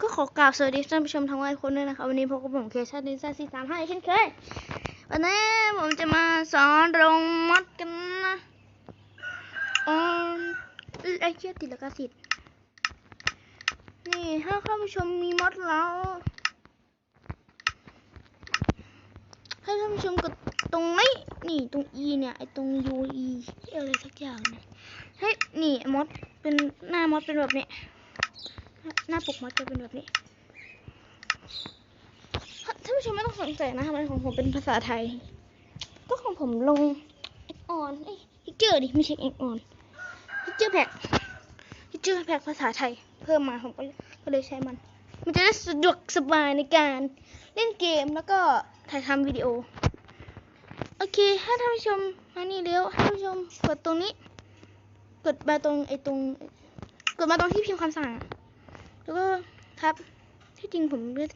ก็ขอกล่าวสวัสดีท่านผู้ชมทั้งหลายคนด้วยนะคะวันนี้พบกับผมเคชันดิซ่าซีสามห้าเช่นเคยวันนี้ผมจะมาสอนลงมัดกันนะอ๋อไอเชี่ยติดลิขสิทธิ์นี่ถ้าท่านผู้ชมมีมัดแล้วให้ท่านผู้ชมกดตรงนี้นี่ตรง E เนี่ยไอตรง U E อะไรสักอย่างเนี่ยให้นี่มดเป็นหน้ามดเป็นแบบนี้ หน้าปกมดจะเป็นแบบนี้ท่านผู้ชมไม่ต้องสนใจนะทำไมของผมเป็นภาษาไทย ก็ของผมลงเอ็กออนเอ้ยพิกเจอร์ดิไม่ใช่เอ็กออนพิกเจอร์แพ็กพิกเจอร์แพ็กภาษาไทย เพิ่มมาผมก็ก็เลยใช้มัน มันจะได้สะดวกสบายในการเล่นเกมแล้วก็ถ่ายทำวิดีโอ โอเคถ้าท่านผู้ชมมานี่เร็วท่านผู้ชมกดตรงนี้ กดมาตรงไอ้ตรงกดมาตรงที่พิมพ์คำสั่ง แล้วก็ทับที่จริงผมเลือก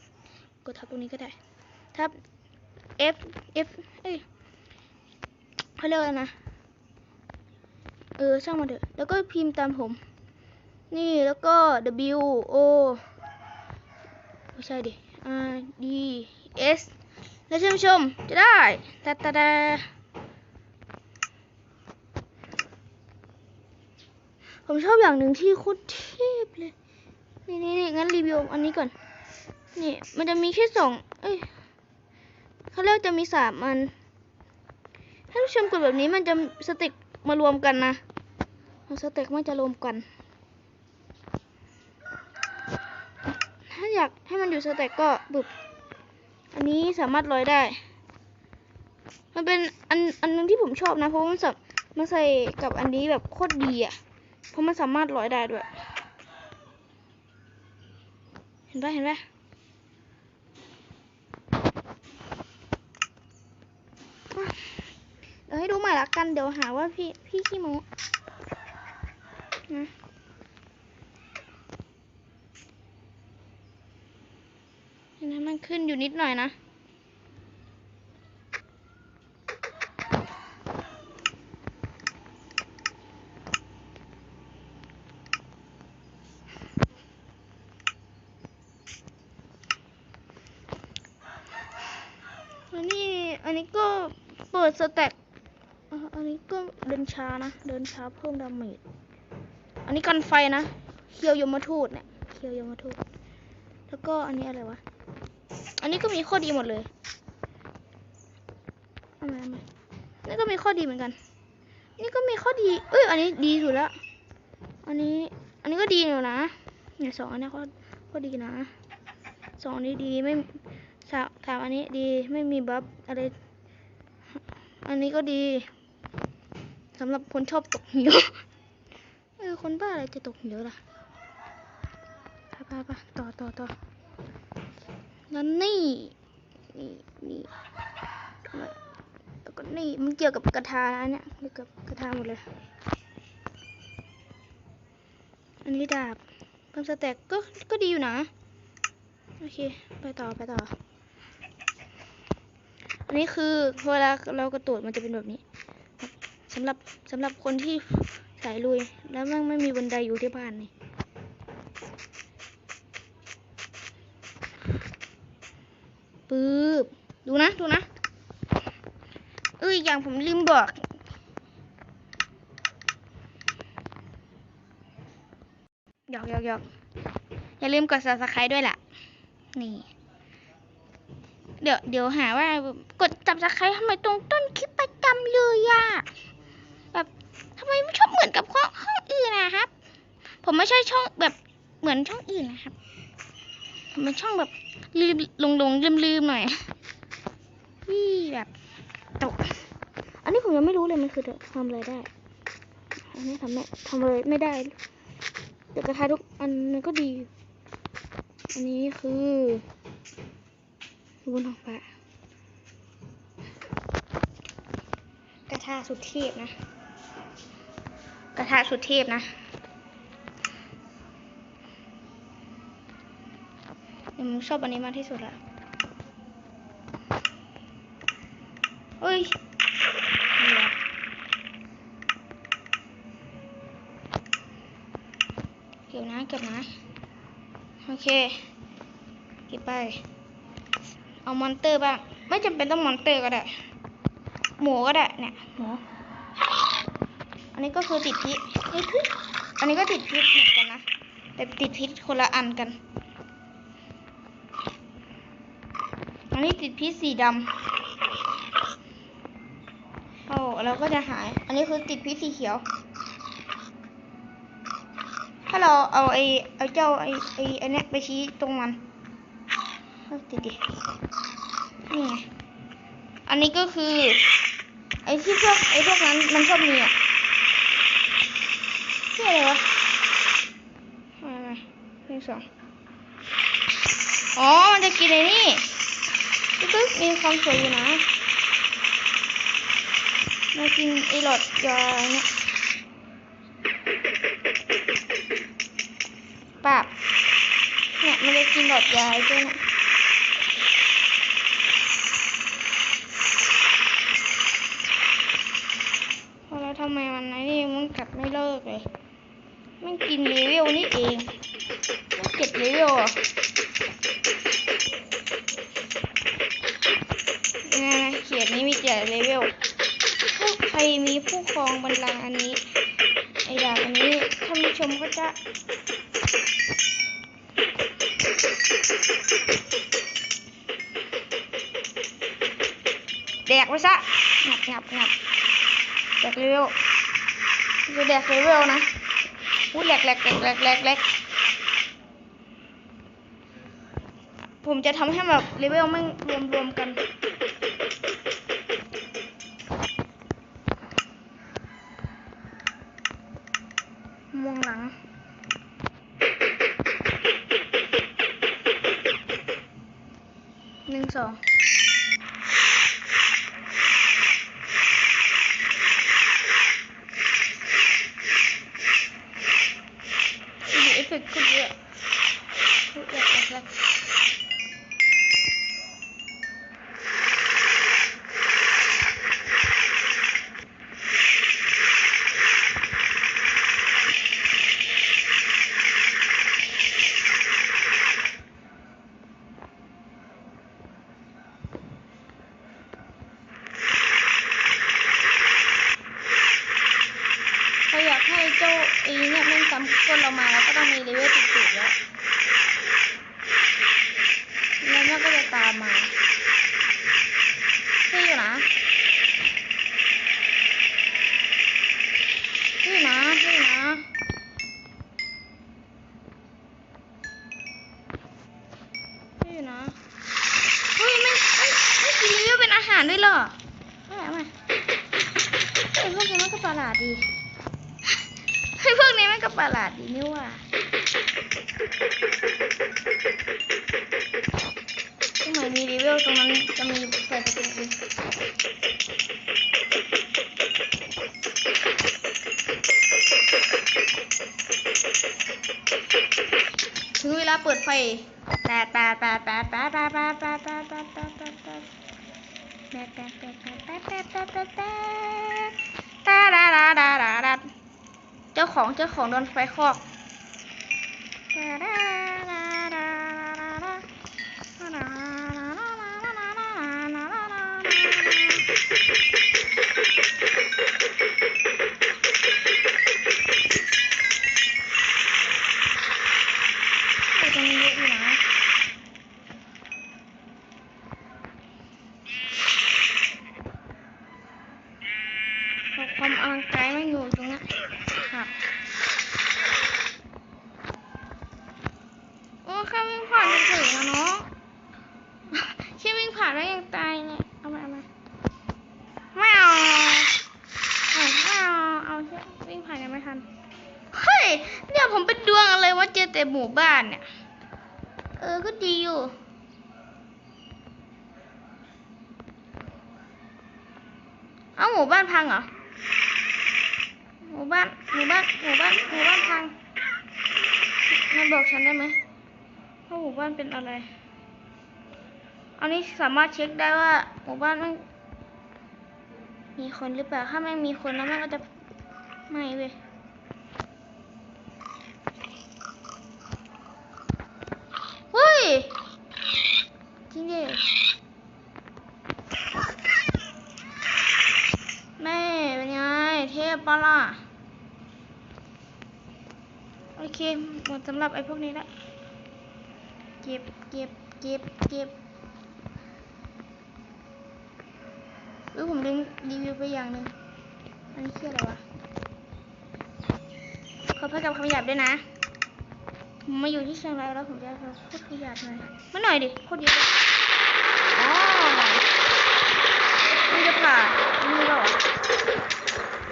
กดทับตรงนี้ก็ได้ ทับ F F เอ้ยเขาเรียกอะไรนะ เออช่างมาเถอะ แล้วก็พิมพ์ตามผม นี่แล้วก็ W O ไม่ใช่ดิ R D S แล้วท่านผู้ชมจะได้ตาตาดาผมชอบอย่างหนึ่งที่โคตรเทพเลย นี่นี่นี่งั้นรีวิวอันนี้ก่อน นี่ มันจะมีแค่สอง เอ้ยเขาเรียกจะมีสามอัน ถ้าผู้ชมกดแบบนี้มันจะสเต็กมารวมกันนะสเต็กมันจะรวมกัน ถ้าอยากให้มันอยู่สเต็กก็บึบ อันนี้สามารถลอยได้ มันเป็นอันอันนึงที่ผมชอบนะ เพราะมันสับมันใส่กับอันนี้แบบโคตรดีอะ เพราะมันสามารถลอยได้ด้วย เห็นปะเห็นปะอะเดี๋ยวให้ดูใหม่ละกัน เดี๋ยวหาว่าพี่พี่ขี้โม้นะเห็นไหมมันขึ้นอยู่นิดหน่อยนะ อันนี้ อันนี้ก็เปิดสแต็กอันนี้ก็เดินช้านะ เดินช้าเพิ่มดาเมจ อันนี้กันไฟนะเคียวยมทูตเนี่ยเคียวยมทูต แล้วก็อันนี้อะไรวะ อันนี้ก็มีข้อดีหมดเลยอาไหมาไมนี่ก็มีข้อดีเหมือนกัน นี่ก็มีข้อดี เอ้ย อันนี้ดีสุดละ อันนี้ อันนี้ก็ดีอยู่นะเนี่ยสองอันนี้ก็ก็ดีนะ สองอันนี้ดีไม่ สามสามอันนี้ดีไม่มีบัฟอะไรอันนี้ก็ดีสำหรับคนชอบตกเหวเออคนบ้าอะไรจะตกเหวล่ะไปไปไปต่อต่อต่อแล้วนี่นี่นี่แล้วก็นี่มันเกี่ยวกับกระทานะเนี่ยเกี่ยวกับกระทาหมดเลย อันนี้ดาบเพิ่มสแต็กก็ก็ดีอยู่นะ โอเค ไปต่อไปต่อ อันนี้คือเวลาเรากระโดดมันจะเป็นแบบนี้สำหรับสำหรับคนที่สายลุย แล้วม่งไม่มีบันไดอยู่ที่บ้านนี่ปึ๊บดูนะ ดูนะ เอ้ยอย่างผมลืมบอกหยอกหยอกหยอกอย่าลืมกด subscribe ด้วยล่ะ นี่ เดี๋ยวเดี๋ยวหาว่ากดจับสไครทำไมตรงต้นคลิปประจำเลยอะแบบทำไมไม่ชอบเหมือนกับห้องห้องอื่นนะครับ ผมไม่ใช่ช่องแบบเหมือนช่องอื่นนะครับผมเป็นช่องแบบลืมลงลงลืมลืมหน่อยนี่แบบตกอันนี้ผมยังไม่รู้เลยมันคือทำอะไรได้ อันนี้ทำไม่ทำอะไรไม่ได้แต่กระทะทุกอันมันก็ดี อันนี้คือ นท้องฟ้ากระทาสุดเทพนะ กระทาสุดเทพนะหนูชอบอันนี้มากที่สุดละเอ้ยเก็บนะเก็บนะ โอเค เก็บไป เอามอนเตอร์บ้าง ไม่จำเป็นต้องมอนเตอร์ก็ได้ หมูก็ได้เนี่ยหมูอันนี้ก็คือติดพิษอันนี้ก็ติดพิษเหมือนกันนะ แต่ติดพิษคนละอันกัน อันนี้ติดพิษสีดำโอ้เราก็จะหาย อันนี้คือติดพิษสีเขียว ถ้าเราเอาไอ้เอาเจ้าไอ้ไอ้เนี้ยไปชี้ตรงมัน ติดดินี่ไง อันนี้ก็คือ ไอ้ที่พวกไอ้พวกนั้นมันชอบมีอะชื่ออะไรวะหนึ่งสองอ๋อ มันจะกินไอ้นี่ตึ๊บมีความสวยอยู่นะมากินไอ้หลอดยาเนี่ยปาบเนี่ยมันจะกินหลอดยาด้วเนี่ย ลิกเลยม่กินเลเวลนี่เองเก็บเลเวลอะเขียนนี้มีเจ็ดเลเวลพวกใครมีผู้ครองบรรลังอันนี้ ไอ้ดาบอันนี้ท่าห้ชมก็จะแดกไปซะหงับงับงับแดกเร็ว จะแดกเลเวลนะอู้หลแหลกแหลกแหลกแหลกแหลกผมจะทำให้แบบเลเวลไม่รวมรวมกัน มาไอ้พวกนี้มันก็ประหลาดดีไอ้พวกนี้มันก็ประหลาดดีนี่ว่าทำไมมีรีวิวตรงนั้นจะมีเปิดประตูถึงเวลาเปิดไฟแปดแปดแปดแปดแปดแปดแปดแปดแปดแปดแปดแปดแปด ตตตาดาดาดาดาเจ้าของเจ้าของโดนไฟคอกตาดา ผมเป็นดวงอะไรวะเจอแต่หมู่บ้านเนี่ย เออ ก็ดีอยู่ เอาหมู่บ้านพังเหรอ หมู่บ้าน หมู่บ้าน หมู่บ้าน หมู่บ้านพังมาบอกฉันได้ไหมว่าหมู่บ้านเป็นอะไร อันนี้สามารถเช็คได้ว่าหมู่บ้านมันมีคนหรือเปล่า ถ้าไม่มีคนแล้วมันก็จะไม่เว้ย หมดสำหรับไอ้พวกนี้ละ เก็บ เก็บ เก็บ เก็บเออผมลืมรีวิวไปอย่างหนึ่งอันนี้คืออะไรวะ ขอพระกับคำหยาบด้วยนะผมมาอยู่ที่เชียงรายแล้วผมจะพูดคำหยาบหน่อยมาหน่อยดิโคตรเยอะอ๋อมันจะผ่ามือเราเหรอ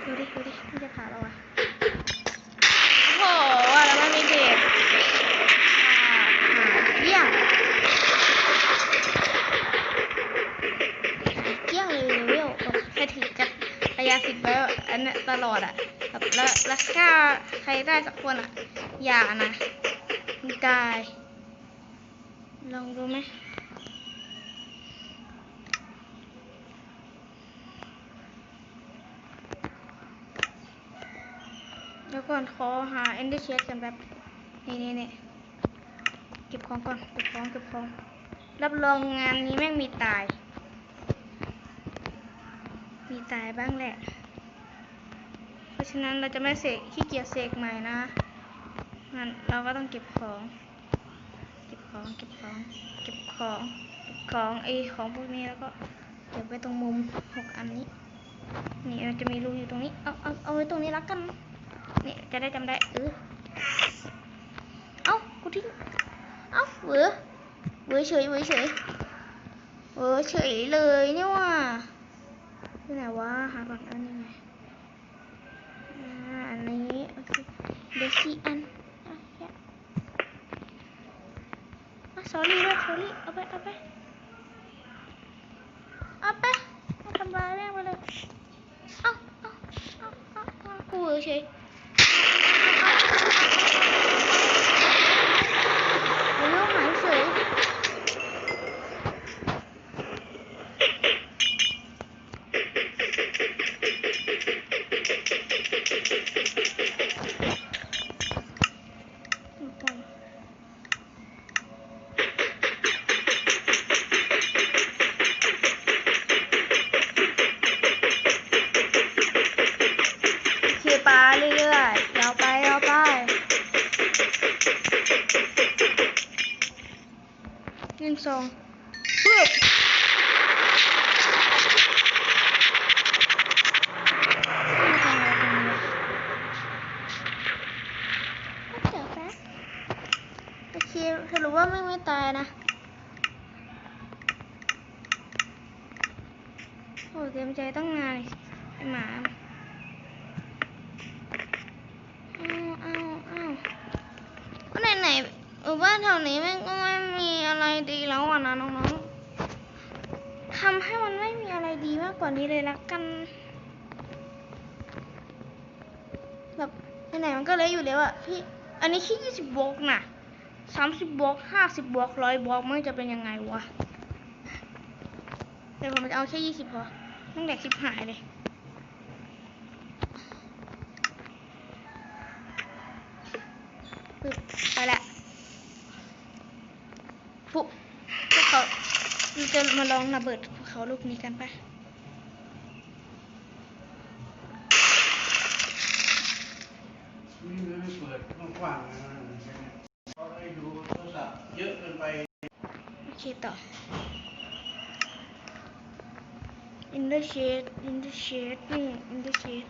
ดูดิดูดิมันจะผ่าเราอะโอ้โหว่าแล้วไม่มีเด็กผ่าผ่าเยี่ยงเยี่ยงเลยเลเวลแค่ถือกับระยะสิบไว้อันเนี้ยตลอดอะ แล้วแล้วถ้าใครได้สักคนอะ อย่านะมันตาย ลองดูไหมเดี๋ยวก่อนขอหา ender chest กันแบบนี่นี่นี่เก็บของก่อนเก็บของเก็บของ รับรองงานนี้แม่งมีตาย มีตายบ้างแหละ ฉะนั้นเราจะไม่เสกขี้เกียจเสกใหม่นะงั้นเราก็ต้องเก็บของ เก็บของ เก็บของ เก็บของ เก็บของไอของพวกนี้แล้วก็เก็บไว้ตรงมุมหกอันนี้ นี่มันจะมีรูอยู่ตรงนี้ เอาเอาเอาไว้ตรงนี้ล้วกัน นี่จะได้จำได้เออเอากูทิ้ง เอาเวอเวอเฉยเวอเฉยเวอเฉยเลยเนี่ยว่ะ see. โอ้ยเกมใจต้องนานไอหมาเอาวอ้าวอ้าวก็ไหนๆเออบ้านแถวนี้ม่งก็ไม่มีอะไรดีแล้วอะนะน้องๆทำให้มันไม่มีอะไรดีมากกว่านี้เลยละกัน แบบไหนๆมันก็เลยอยู่แล้วอะพี่ อันนี้แค่ยี่สิบบล็อกนะสามสิบบล็อกห้าสิบบล็อกร้อยบล็อกมันจะเป็นยังไงวะ แต่ผมจะเอาแค่ยี่สิบพอตั้งแต่คลิปหายเลยปึ๊บไปละปุ๊บพวกเขาเราจะมาลองระเบิดภูเขาลูกนี้กันปะนี่มันไม่เปิดกว้างๆนะเขาให้ดูโทรศัพท์เยอะเกินไป โอเคต่อ in the shade in the shade นี่ in the shade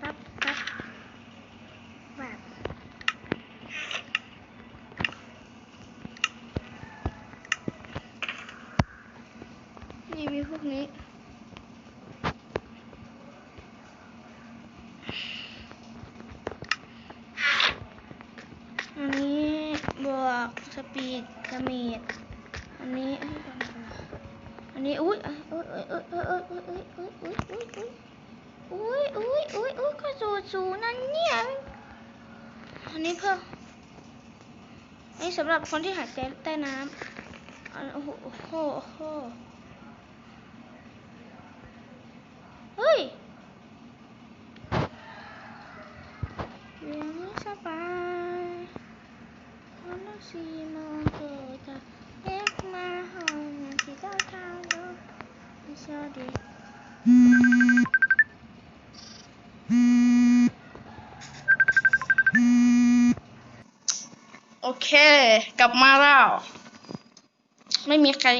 ปั๊บปั๊บแบบนี่มีพวกนี้อันนี้บวกสปีดดาเมจอันนี้อันนี้อุ้ยเอ้ยเอ้ยเอ้ยเอ้ยเอ้ยอ้ยเอ้ยเอ้ยเอ้ยเอ้ยอุ้ยอุ้ยอุ้ยอุ้ยก็สูสูนั่นเนี่ยอั นนี้เพิ่มอันนี้สำหรับคนที่หายใจใต้น้ำอันโอ้โหโอ้โหโหเฮ้ยเรียนไม่สบายวันละสี่ เค กลับมาแล้ว ไม่มีใคร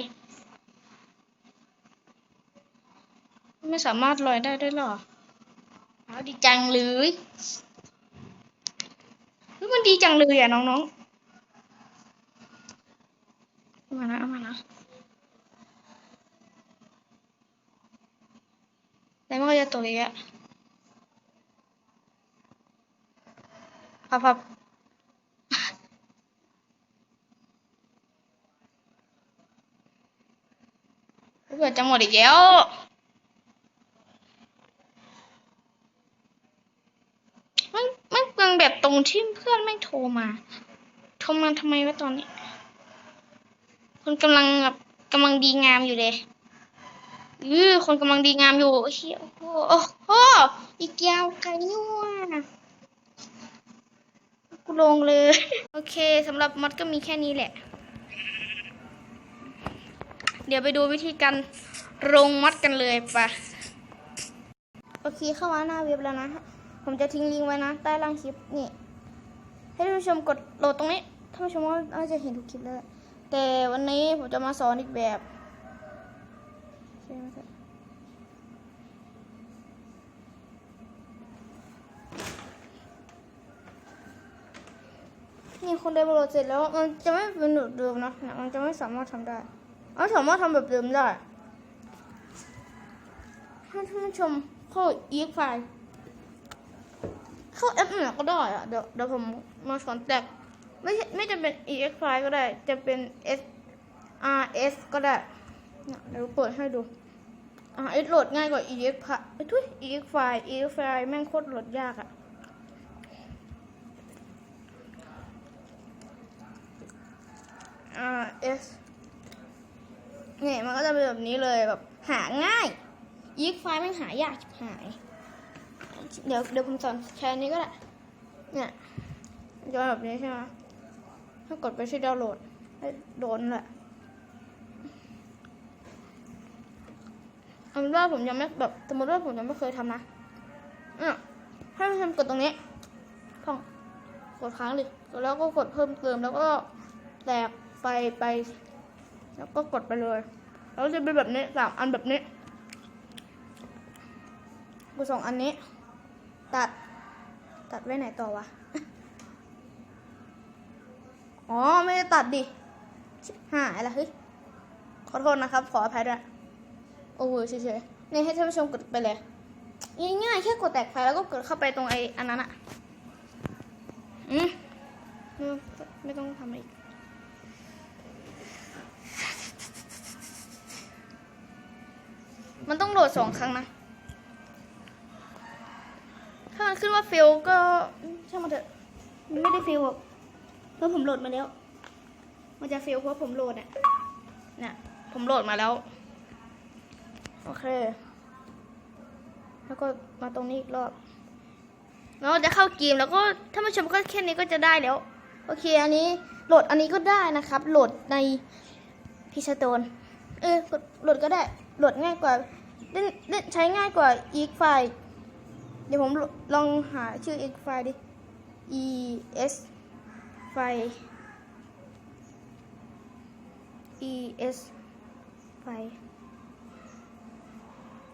ไม่สามารถลอยได้ด้วยหรอเอาดีจังเลยเฮ้ยมันดีจังเลยอะน้องๆมานะมานะแล้วมันก็จะตกอีกอะพับพับ เกิดจะหมดอีกแล้วมันมันเป็นแบบตรงที่เพื่อนไม่โทรมา โทรมาทำไมวะตอนนี้ คนกำลังแบบกำลังดีงามอยู่เลยอือคนกำลังดีงามอยู่เฮียโอ้โหโอ้อีกยาวไกลนี่ว่ะกูลงเลย โอเคสำหรับมอดก็มีแค่นี้แหละ เดี๋ยวไปดูวิธีการลงมัดกันเลยปะโอเคเข้ามาหน้าเว็บแล้วนะ ผมจะทิ้งลิงก์ไว้นะ ใต้ล่างคลิปนี่ ให้ท่านผู้ชมกดโหลดตรงนี้ท่านผู้ชมว่าน่าจะเห็นทุกคลิปแล้วแต่วันนี้ผมจะมาสอนอีกแบบนี่คนได้โหลดเสร็จแล้วมันจะไม่เป็นแบบเดิมนะเนี่ยมันจะไม่สามารถทำได้ เอาสามารถทำแบบเดิมได้ให้ท่านชมเข้า e ไฟล์เข้าแอปไหนก็ได้อะเดี๋ยวเดี๋ยวผมมาสอนแต่ไม่ใช่ไม่จะเป็น ex ไฟล์ก็ได้ จะเป็น s r s ก็ได้เดี๋ยวเปิดให้ดู r s โหลดง่ายกว่า ex ไฟล์ทุย ex ไฟล์ ex ไฟล์แม่งโคตรโหลดยากอะ r s เนี่ยมันก็จะเป็นแบบนี้เลยแบบหาง่าย ยิกไฟล์ไม่งหายากหาย เดี๋ยวเดี๋ยวผมสอนแชร์นี้ก็ได้เนี่ยจะเป็นแบบนี้ใช่ไหมถ้ากดไปที่ดาวน์โหลดให้โดนแหละเอาเป็นว่าผมยังไม่แบบสมมติว่าผมยังไม่เคยทำนะเนี่ยให้ทำกดตรงนี้พองกดค้างเลยแล้วก็กดเพิ่มเติมแล้วก็แตกไฟไป แล้วก็กดไปเลยแล้วจะเป็นแบบนี้สามอันแบบนี้กูสองอันนี้ ตัด ตัดไว้ไหนต่อวะ อ๋อ ไม่ได้ตัดดิหายละเฮ้ยขอโทษนะครับ ขออภัยด้วย โอ้โหเฉยๆนี่ให้ท่านผู้ชมกดไปเลย ง่ายๆแค่กดแตกไฟแล้วก็กดเข้าไปตรงไอ้อันนั้นอะอืมไม่ไม่ต้องทำอะไรอีก มันต้องโหลดสองครั้งนะ ถ้ามันขึ้นว่าฟิลก็ช่างมันเถอะ มันไม่ได้ฟิลหรอกเพราะผมโหลดมาแล้ว มันจะฟิลเพราะผมโหลดเนี่ยเนี่ยผมโหลดมาแล้ว โอเค แล้วก็มาตรงนี้อีกรอบแล้วจะเข้าเกมแล้วก็ถ้ามาชมก็แค่นี้ก็จะได้แล้ว โอเค อันนี้โหลดอันนี้ก็ได้นะครับ โหลดในพิชโตนเออโหลดก็ได้ โหลดง่ายกว่า เล่นเล่นใช้ง่ายกว่าอีกไฟเดี๋ยวผมลองหาชื่ออีกไฟดิ e s ไฟ e s ไฟล์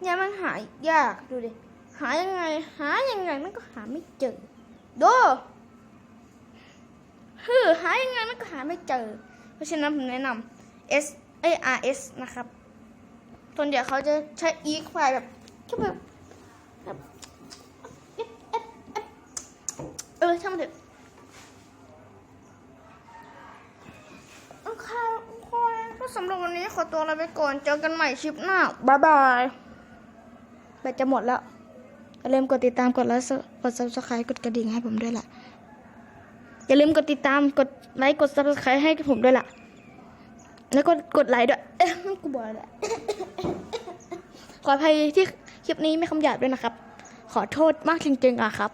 เนี่ยมันหายากดูดิ หายังไง หายังไงมันก็หาไม่เจอดูฮือหายังไงมันก็หาไม่เจอ เพราะฉะนั้นผมแนะนำ S A R S นะครับ ส่วนเดี๋ยวเขาจะใช้ e ไฟล์แบบแค่แบบแบบเออฟเอฟเออช่างมันเถอะโอเคอเคก็สำหรับวันนี้ขอตัวลาไปก่อน เจอกันใหม่คลิปหน้า บ๊ายบายแบตจะหมดแล้วอย่าลืมกดติดตามกดไลค์กด subscribe กดกระดิ่งให้ผมด้วยล่ะ อย่าลืมกดติดตามกดไลค์กด subscribe ให้ผมด้วยล่ะ แล้วก็กดไลค์ด้วยกูบอกแล้วขออภัยที่คลิปนี้ไม่คำหยาบด้วยนะครับ ขอโทษมากจริงๆอะครับ